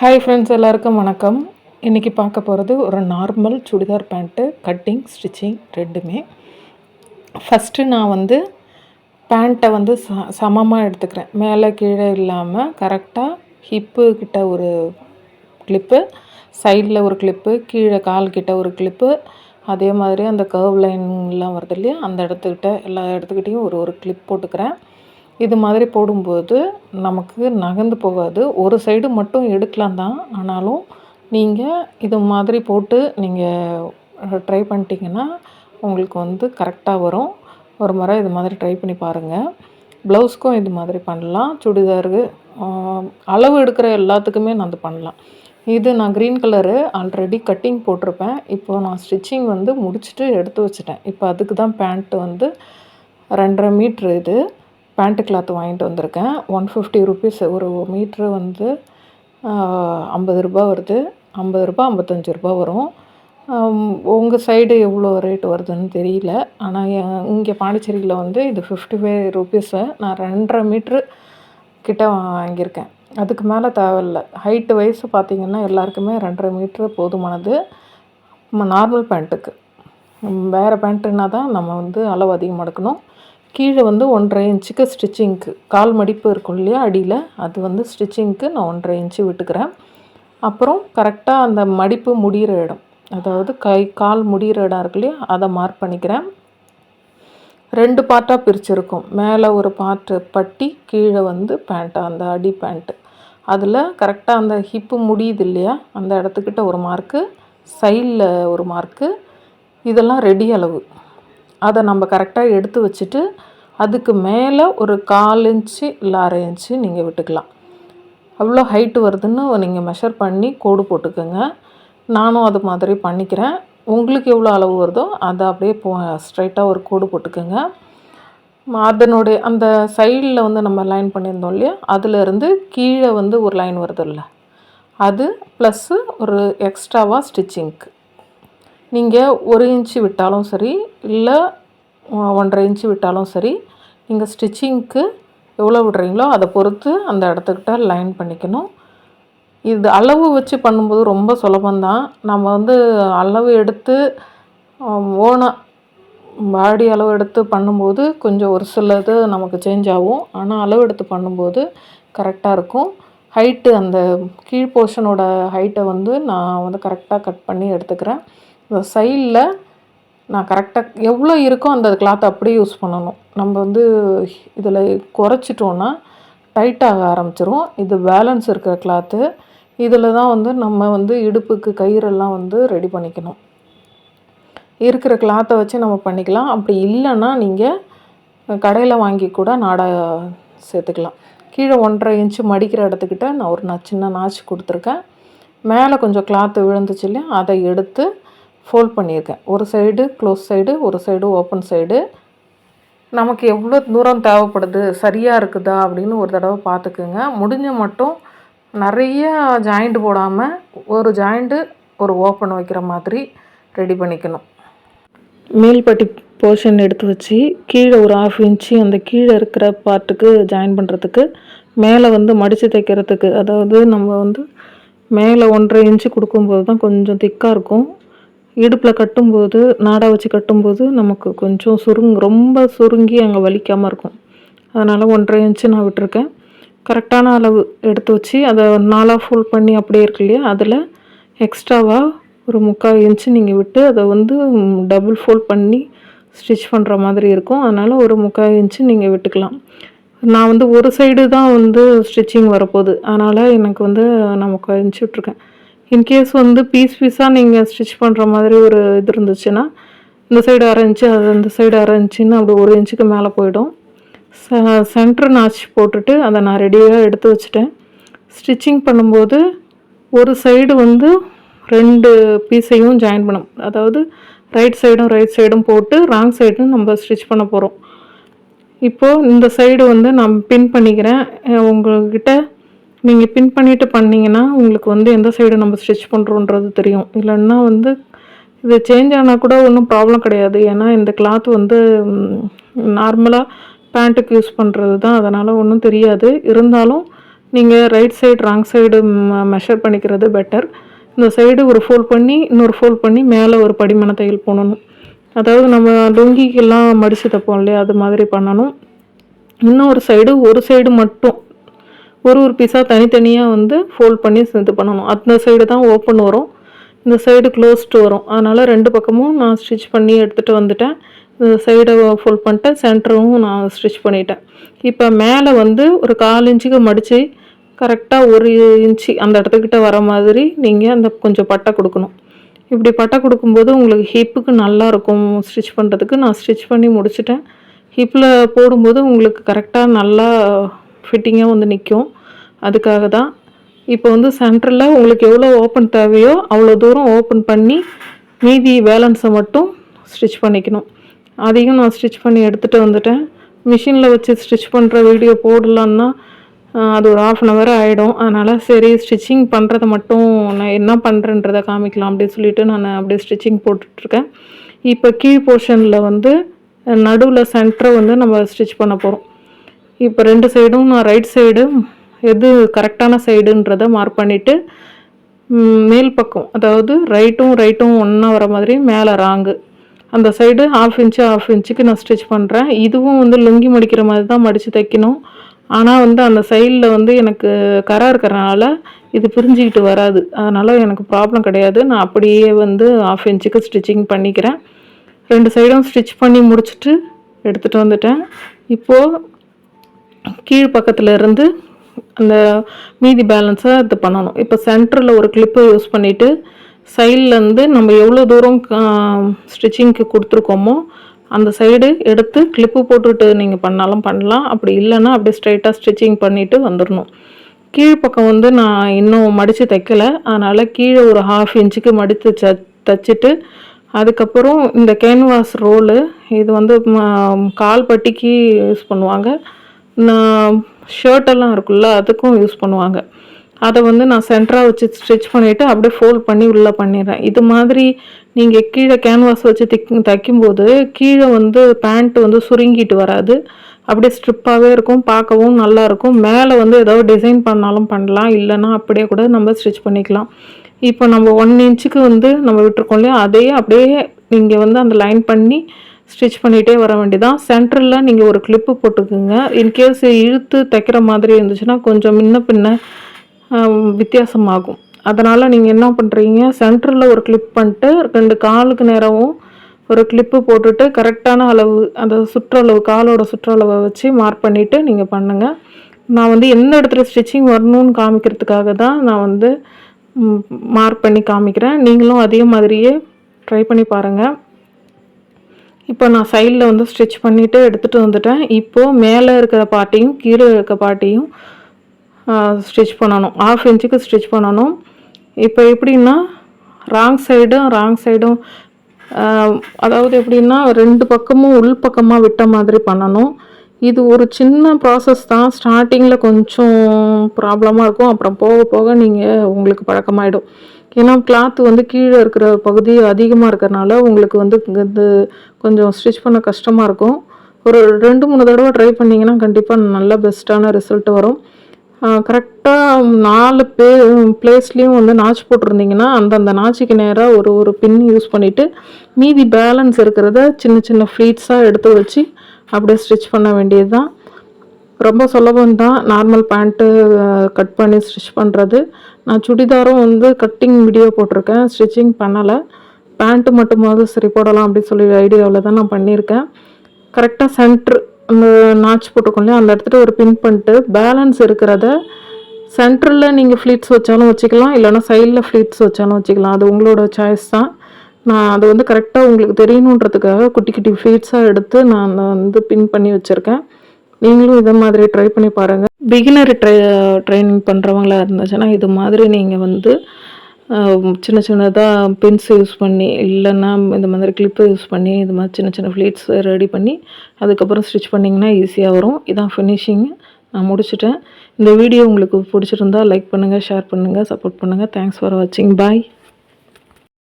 Hi friends எல்லாருக்கும் வணக்கம். இன்றைக்கி பார்க்க போகிறது ஒரு normal churidar pant cutting stitching ரெண்டுமே. ஃபஸ்ட்டு நான் வந்து பேண்ட்டை வந்து ச சமமாக எடுத்துக்கிறேன். மேலே கீழே இல்லாமல் கரெக்டாக ஹிப்பு கிட்ட ஒரு கிளிப்பு சைடில் ஒரு கிளிப்பு கீழே கால் கிட்ட ஒரு கிளிப்பு அதே மாதிரி அந்த கர்வ் லைன்லாம் வருது இல்லையா? அந்த இடத்துக்கிட்ட எல்லா இடத்துக்கிட்டையும் ஒரு ஒரு கிளிப் போட்டுக்கிறேன். இது மாதிரி போடும்போது நமக்கு நகர்ந்து போகாது. ஒரு சைடு மட்டும் எடுக்கலாம் தான். ஆனாலும் நீங்கள் இது மாதிரி போட்டு நீங்கள் ட்ரை பண்ணிட்டீங்கன்னா உங்களுக்கு வந்து கரெக்டாக வரும். ஒரு முறை இது மாதிரி ட்ரை பண்ணி பாருங்கள் ப்ளவுஸ்க்கும் இது மாதிரி பண்ணலாம். சுடிதாருக்கு அளவு எடுக்கிற எல்லாத்துக்குமே நான் அது பண்ணலாம். இது நான் க்ரீன் கலரு ஆல்ரெடி கட்டிங் போட்டிருப்பேன். இப்போது நான் ஸ்டிச்சிங் வந்து முடிச்சுட்டு எடுத்து வச்சுட்டேன். இப்போ அதுக்கு தான் பேண்ட்டு வந்து ரெண்டரை மீட்ரு இது. பேண்ட்டு கிளாத் வாங்கிட்டு வந்திருக்கேன். ஒன் ஃபிஃப்டி ருபீஸ் ஒரு மீட்ரு வந்து ஐம்பது ரூபா வருது. ஐம்பது ரூபா ஐம்பத்தஞ்சு ரூபா வரும். உங்கள் சைடு எவ்வளோ ரேட் வருதுன்னு தெரியல. ஆனால் இங்கே பாண்டிச்சேரியில் வந்து இது ஃபிஃப்டி ஃபைவ் ருபீஸு நான் ரெண்டரை மீட்ரு கிட்ட வாங்கியிருக்கேன். அதுக்கு மேலே தேவையில்ல. ஹைட்டு வயசு பார்த்திங்கன்னா எல்லாருக்குமே ரெண்டரை மீட்ரு போதுமானது. நார்மல் பேண்ட்டுக்கு வேறு பேண்ட்டுன்னா தான் நம்ம வந்து அளவு அதிகமாக எடுக்கணும். கீழே வந்து ஒன்றரை இன்ச்சுக்கு ஸ்டிச்சிங்க்கு கால் மடிப்பு இருக்கும் இல்லையா அடியில் அது வந்து ஸ்டிச்சிங்க்கு நான் ஒன்றரை இன்ச்சு விட்டுக்கிறேன். அப்புறம் கரெக்டாக அந்த மடிப்பு முடிகிற இடம் அதாவது கை கால் முடிகிற இடம் இருக்கு இல்லையா அதை மார்க் பண்ணிக்கிறேன். ரெண்டு பார்ட்டாக பிரிச்சிருக்கும். மேலே ஒரு பார்ட்டு பட்டி கீழே வந்து பேண்ட்டு அந்த அடி பேண்ட்டு அதில் கரெக்டாக அந்த ஹிப்பு முடியுது இல்லையா அந்த இடத்துக்கிட்ட ஒரு மார்க்கு சைடில் ஒரு மார்க்கு இதெல்லாம் ரெடி அளவு. அதை நம்ம கரெக்டாக எடுத்து வச்சுட்டு அதுக்கு மேலே ஒரு கால் இன்ச்சு இல்லை அரை இன்ச்சு நீங்கள் விட்டுக்கலாம். அவ்வளோ ஹைட்டு வருதுன்னு நீங்கள் மெஷர் பண்ணி கோடு போட்டுக்கோங்க. நானும் அது மாதிரி பண்ணிக்கிறேன். உங்களுக்கு எவ்வளோ அளவு வருதோ அதை அப்படியே போ ஸ்ட்ரைட்டாக ஒரு கோடு போட்டுக்கோங்க. அதனுடைய அந்த சைடில் வந்து நம்ம லைன் பண்ணியிருந்தோம் இல்லையா? அதிலேருந்து கீழே வந்து ஒரு லைன் வருது இல்லை அது ப்ளஸ்ஸு ஒரு எக்ஸ்ட்ராவாக ஸ்டிச்சிங்க்கு நீங்கள் ஒரு இன்ச்சு விட்டாலும் சரி இல்லை ஒன்றரை இன்ச்சு விட்டாலும் சரி நீங்கள் ஸ்டிச்சிங்க்கு எவ்வளோ விடுறீங்களோ அதை பொறுத்து அந்த இடத்துக்கிட்ட லைன் பண்ணிக்கணும். இது அளவு வச்சு பண்ணும்போது ரொம்ப சுலபந்தான் நம்ம வந்து அளவு எடுத்து ஓனாக பாடி அளவு எடுத்து பண்ணும்போது கொஞ்சம் ஒரு சிலது நமக்கு சேஞ்ச் ஆகும். ஆனால் அளவு எடுத்து பண்ணும்போது கரெக்டாக இருக்கும். ஹைட்டு அந்த கீழ் போர்ஷனோட ஹைட்டை வந்து நான் வந்து கரெக்டாக கட் பண்ணி எடுத்துக்கிறேன். இந்த சைடில் நான் கரெக்டாக எவ்வளோ இருக்கோ அந்த கிளாத் அப்படியே யூஸ் பண்ணணும். நம்ம வந்து இதில் குறைச்சிட்டோன்னா டைட்டாக ஆரம்பிச்சிரும். இது பேலன்ஸ் இருக்கிற கிளாத்து இதில் தான் வந்து நம்ம வந்து இடுப்புக்கு கயிறெல்லாம் வந்து ரெடி பண்ணிக்கணும். இருக்கிற கிளாத்தை வச்சு நம்ம பண்ணிக்கலாம். அப்படி இல்லைன்னா நீங்கள் கடையில் வாங்கி கூட நாடா சேர்த்துக்கலாம். கீழே ஒன்றரை இன்ச்சு மடிக்கிற இடத்துக்கிட்ட நான் ஒரு நான் சின்ன நாச்சு கொடுத்துருக்கேன். மேலே கொஞ்சம் கிளாத்து விழுந்துச்சு இல்லையா? அதை எடுத்து ஃபோல்ட் பண்ணியிருக்கேன். ஒரு சைடு க்ளோஸ் சைடு ஒரு சைடு ஓப்பன் சைடு நமக்கு எவ்வளோ தூரம் தேவைப்படுது சரியாக இருக்குதா அப்படின்னு ஒரு தடவை பார்த்துக்குங்க. முடிஞ்ச மட்டும் நிறைய ஜாயிண்ட் போடாமல் ஒரு ஜாயிண்ட்டு ஒரு ஓப்பன் வைக்கிற மாதிரி ரெடி பண்ணிக்கணும். மேல்பட்டி போர்ஷன் எடுத்து வச்சு கீழே ஒரு ஆஃப் இன்ச்சு அந்த கீழே இருக்கிற பார்ட்டுக்கு ஜாயின் பண்ணுறதுக்கு மேலே வந்து மடித்து தைக்கிறதுக்கு அதாவது நம்ம வந்து மேலே ஒன்றரை இன்ச்சு கொடுக்கும்போது தான் கொஞ்சம் திக்காக இருக்கும். இடுப்பில் கட்டும்போது நாடா வச்சு கட்டும்போது நமக்கு கொஞ்சம் சுருங் ரொம்ப சுருங்கி அங்கே வலிக்காமல் இருக்கும். அதனால் ஒன்றரை இன்ச்சு நான் விட்டுருக்கேன். கரெக்டான அளவு எடுத்து வச்சு அதை நாளாக ஃபுல் பண்ணி அப்படியே இருக்கு இல்லையா? அதில் எக்ஸ்ட்ராவாக ஒரு முக்கால் இன்ச்சு நீங்கள் விட்டு அதை வந்து டபுள் ஃபோல்ட் பண்ணி ஸ்டிச் பண்ணுற மாதிரி இருக்கும். அதனால் ஒரு முக்கால் இன்ச்சு நீங்கள் விட்டுக்கலாம். நான் வந்து ஒரு சைடு தான் வந்து ஸ்டிச்சிங் வரப்போகுது. அதனால் எனக்கு வந்து நான் முக்கால் இன்ச்சு விட்ருக்கேன் இன்கேஸ் வந்து பீஸ் பீஸாக நீங்கள் ஸ்டிச் பண்ணுற மாதிரி ஒரு இது இருந்துச்சுன்னா இந்த சைடு அரை இன்ச்சு அது இந்த சைடு அரை இன்ச்சுன்னு அப்படி ஒரு இன்ச்சுக்கு மேலே போயிடும். ச சென்ட்ரு நாச் போட்டுட்டு அதை நான் ரெடியாக எடுத்து வச்சுட்டேன். ஸ்டிச்சிங் பண்ணும்போது ஒரு சைடு வந்து ரெண்டு பீஸையும் ஜாயின் பண்ணும். அதாவது ரைட் சைடும் ரைட் சைடும் போட்டு ராங் சைடும் நம்ம ஸ்டிச் பண்ண போகிறோம் இப்போது இந்த சைடு வந்து நான் பின் பண்ணிக்கிறேன். உங்கள்கிட்ட நீங்கள் பின் பண்ணிவிட்டு பண்ணிங்கன்னா உங்களுக்கு வந்து எந்த சைடு நம்ம ஸ்டிச் பண்ணுறோன்றது தெரியும். இல்லைன்னா வந்து இது சேஞ்ச் ஆனால் கூட ஒன்றும் ப்ராப்ளம் கிடையாது. ஏன்னா இந்த கிளாத் வந்து நார்மலாக பேண்ட்டுக்கு யூஸ் பண்ணுறது தான் அதனால் ஒன்றும் தெரியாது. இருந்தாலும் நீங்கள் right side wrong side measure பண்ணிக்கிறது பெட்டர் இந்த சைடு ஒரு ஃபோல்ட் பண்ணி இன்னொரு ஃபோல்ட் பண்ணி மேலே ஒரு படிமன தையல் போடணும். அதாவது நம்ம லுங்கிக்கெல்லாம் மடித்து தைப்போம் இல்லையா? அது மாதிரி பண்ணணும். இன்னொரு சைடு ஒரு சைடு மட்டும் ஒரு ஒரு பீஸாக தனித்தனியாக வந்து ஃபோல்ட் பண்ணி இது பண்ணணும். அந்த சைடு தான் ஓப்பன் வரும். இந்த சைடு க்ளோஸ்டு வரும். அதனால் ரெண்டு பக்கமும் நான் ஸ்டிச் பண்ணி எடுத்துகிட்டு வந்துட்டேன். இந்த சைடை ஃபோல்ட் பண்ணிட்டேன். சென்டரும் நான் ஸ்டிச் பண்ணிட்டேன். இப்போ மேலே வந்து ஒரு கால் இன்ச்சுக்கு மடித்து கரெக்டாக ஒரு இன்ச்சு அந்த இடத்துக்கிட்ட வர மாதிரி நீங்கள் அந்த கொஞ்சம் பட்டை கொடுக்கணும். இப்படி பட்டை கொடுக்கும்போது உங்களுக்கு ஹிப்புக்கு நல்லாயிருக்கும் ஸ்டிச் பண்ணுறதுக்கு நான் ஸ்டிச் பண்ணி முடிச்சிட்டேன். ஹிப்பில் போடும்போது உங்களுக்கு கரெக்டாக நல்லா ஃபிட்டிங்காக வந்து நிற்கும் அதுக்காக தான் இப்போ வந்து சென்டரில் உங்களுக்கு எவ்வளோ ஓப்பன் தேவையோ அவ்வளோ தூரம் ஓப்பன் பண்ணி மீதி பேலன்ஸை மட்டும் ஸ்டிச் பண்ணிக்கணும். அதையும் நான் ஸ்டிச் பண்ணி எடுத்துகிட்டு வந்துட்டேன். மிஷினில் வச்சு ஸ்டிச் பண்ணுற வீடியோ போடலான்னா அது ஒரு ஆஃப் அன் ஹவர் ஆகிடும் அதனால் சரி ஸ்டிச்சிங் பண்ணுறத மட்டும் நான் என்ன பண்ணுறேன்றதை காமிக்கலாம் அப்படின்னு சொல்லிட்டு நான் அப்படியே ஸ்டிச்சிங் போட்டுட்ருக்கேன். இப்போ கீழ் போர்ஷனில் வந்து நடுவில் சென்டரை வந்து நம்ம ஸ்டிச் பண்ண போகிறோம் இப்போ ரெண்டு சைடும் நான் ரைட் சைடு எது கரெக்டான சைடுன்றதை மார்க் பண்ணிவிட்டு மேல் பக்கம் அதாவது ரைட்டும் ரைட்டும் ஒன்றா வர மாதிரி மேலே ராங்கு. அந்த சைடு ஆஃப் இன்ச்சு ஆஃப் இன்ச்சுக்கு நான் ஸ்டிச் பண்ணுறேன் இதுவும் வந்து லுங்கி மடிக்கிற மாதிரி தான் மடித்து தைக்கணும். ஆனால் வந்து அந்த சைடில் வந்து எனக்கு கரா இருக்கிறனால இது பிரிஞ்சுக்கிட்டு வராது. அதனால் எனக்கு ப்ராப்ளம் கிடையாது. நான் அப்படியே வந்து ஆஃப் இன்ச்சுக்கு ஸ்டிச்சிங் பண்ணிக்கிறேன். ரெண்டு சைடும் ஸ்டிச் பண்ணி முடிச்சுட்டு எடுத்துகிட்டு வந்துட்டேன். இப்போது கீழ் பக்கத்தில் இருந்து அந்த மீதி பேலன்ஸை இது பண்ணணும். இப்போ சென்டரில் ஒரு கிளிப்பை யூஸ் பண்ணிவிட்டு சைட்லேருந்து நம்ம எவ்வளோ தூரம் ஸ்டிச்சிங்க்கு கொடுத்துருக்கோமோ அந்த சைடு எடுத்து கிளிப்பு போட்டுட்டு நீங்கள் பண்ணாலும் பண்ணலாம். அப்படி இல்லைன்னா அப்படியே ஸ்ட்ரைட்டாக ஸ்டிச்சிங் பண்ணிவிட்டு வந்துடணும். கீழ்ப்பக்கம் வந்து நான் இன்னும் மடித்து தைக்கலை. அதனால் கீழே ஒரு ஹாஃப் இன்ச்சுக்கு மடித்து ச தைச்சிட்டு அதுக்கப்புறம் இந்த கேன்வாஸ் ரோலு இது வந்து கால் பட்டிக்கு யூஸ் பண்ணுவாங்க. நான் ஷர்ட்டெல்லாம் இருக்குல்ல அதுக்கும் யூஸ் பண்ணுவாங்க. அதை வந்து நான் சென்டராக வச்சு ஸ்டிச் பண்ணிவிட்டு அப்படியே ஃபோல்ட் பண்ணி உள்ளே பண்ணிடுறேன். இது மாதிரி நீங்கள் கீழே கேன்வாஸ் வச்சு தைக் தைக்கும்போது கீழே வந்து பேண்ட் வந்து சுருங்கிட்டு வராது. அப்படியே ஸ்ட்ரிப்பாகவே இருக்கும் பார்க்கவும் நல்லாயிருக்கும் மேலே வந்து ஏதாவது டிசைன் பண்ணாலும் பண்ணலாம் இல்லைன்னா அப்படியே கூட நம்ம ஸ்டிச் பண்ணிக்கலாம். இப்போ நம்ம ஒன் இன்ச்சுக்கு வந்து நம்ம விட்டுருக்கோம் இல்லையா அதையே அப்படியே நீங்கள் வந்து அந்த லைன் பண்ணி ஸ்டிச் பண்ணிகிட்டே வர வேண்டியதான் சென்டரில் நீங்கள் ஒரு கிளிப்பு போட்டுக்குங்க. இன்கேஸ் இழுத்து தைக்கிற மாதிரி இருந்துச்சுன்னா கொஞ்சம் முன்ன பின்ன வித்தியாசமாகும். அதனால் நீங்கள் என்ன பண்ணுறீங்க சென்டரில் ஒரு கிளிப் பண்ணிட்டு ரெண்டு காலுக்கு நேரமும் ஒரு கிளிப்பு போட்டுட்டு கரெக்டான அளவு அந்த சுற்றளவு காலோட சுற்றளவை வச்சு மார்க் பண்ணிவிட்டு நீங்கள் பண்ணுங்கள் நான் வந்து எந்த இடத்துல ஸ்டிச்சிங் வரணும்னு காமிக்கிறதுக்காக தான் நான் வந்து மார்க் பண்ணி காமிக்கிறேன். நீங்களும் அதே மாதிரியே ட்ரை பண்ணி பாருங்கள் இப்போ நான் சைடில் வந்து ஸ்டிச் பண்ணிவிட்டு எடுத்துகிட்டு வந்துட்டேன். இப்போது மேலே இருக்கிற பாட்டியும் கீழே இருக்க பாட்டியும் ஸ்டிச் பண்ணணும். ஆஃப் இன்ச்சுக்கு ஸ்டிச் பண்ணணும். இப்போ எப்படின்னா ராங் சைடும் ராங் சைடும் அதாவது எப்படின்னா ரெண்டு பக்கமும் உள் பக்கமாக விட்ட மாதிரி பண்ணணும். இது ஒரு சின்ன ப்ராசஸ் தான். ஸ்டார்டிங்கில் கொஞ்சம் ப்ராப்ளமாக இருக்கும். அப்புறம் போக போக நீங்கள் உங்களுக்கு பழக்கமாயிடும். ஏன்னா கிளாத் வந்து கீழே இருக்கிற பகுதி அதிகமாக இருக்கிறனால உங்களுக்கு வந்து இது கொஞ்சம் ஸ்டிச் பண்ண கஷ்டமாக இருக்கும். ஒரு ரெண்டு மூணு தடவை ட்ரை பண்ணிங்கன்னா கண்டிப்பாக நல்ல பெஸ்ட்டான ரிசல்ட் வரும். கரெக்டாக நாலு பே பிளேஸ்லேயும் வந்து நாச்சு போட்டிருந்தீங்கன்னா அந்தந்த நாச்சுக்கு நேராக ஒரு ஒரு பின் யூஸ் பண்ணிவிட்டு மீதி பேலன்ஸ் இருக்கிறத சின்ன சின்ன ஃப்ளீட்ஸாக எடுத்து வச்சு அப்படியே ஸ்டிச் பண்ண வேண்டியது தான் ரொம்ப சுலபம் தான். நார்மல் பேண்ட்டு கட் பண்ணி ஸ்டிச் பண்ணுறது நான் சுடிதாரும் வந்து கட்டிங் வீடியோ போட்டிருக்கேன். ஸ்டிச்சிங் பண்ணலை. பேண்ட்டு மட்டுமாவது சரி போடலாம் அப்படின்னு சொல்லி ஐடியாவில் தான் நான் பண்ணியிருக்கேன். கரெக்டாக சென்ட்ரு அந்த நாச் போட்டுக்கோங்க அந்த இடத்துல ஒரு பின் பண்ணிட்டு பேலன்ஸ் இருக்கிறத சென்டரில் நீங்கள் ஃப்ளீட்ஸ் வச்சாலும் வச்சுக்கலாம். இல்லைனா சைடில் ஃப்ளீட்ஸ் வச்சாலும் வச்சுக்கலாம். அது உங்களோட சாய்ஸ் தான். நான் அது வந்து கரெக்டாக உங்களுக்கு தெரியணுன்றதுக்காக குட்டி குட்டி ஃப்ளீட்ஸாக எடுத்து நான் வந்து பின் பண்ணி வச்சுருக்கேன். நீங்களும் இதை மாதிரி ட்ரை பண்ணி பாருங்கள் பிகினர் ட்ரை ட்ரைனிங் பண்ணுறவங்களா இருந்துச்சுன்னா இது மாதிரி நீங்கள் வந்து சின்ன சின்னதாக பென்ஸ் யூஸ் பண்ணி இல்லைன்னா இந்த மாதிரி கிளிப்பு யூஸ் பண்ணி இது மாதிரி சின்ன சின்ன ஃப்ளீட்ஸ் ரெடி பண்ணி அதுக்கப்புறம் ஸ்டிச் பண்ணிங்கன்னா ஈஸியாக வரும். இதான் ஃபினிஷிங் நான் முடிச்சுட்டேன். இந்த வீடியோ உங்களுக்கு பிடிச்சிருந்தா லைக் பண்ணுங்கள் ஷேர் பண்ணுங்கள் சப்போர்ட் பண்ணுங்கள் தேங்க்ஸ் ஃபார் வாட்சிங் பாய்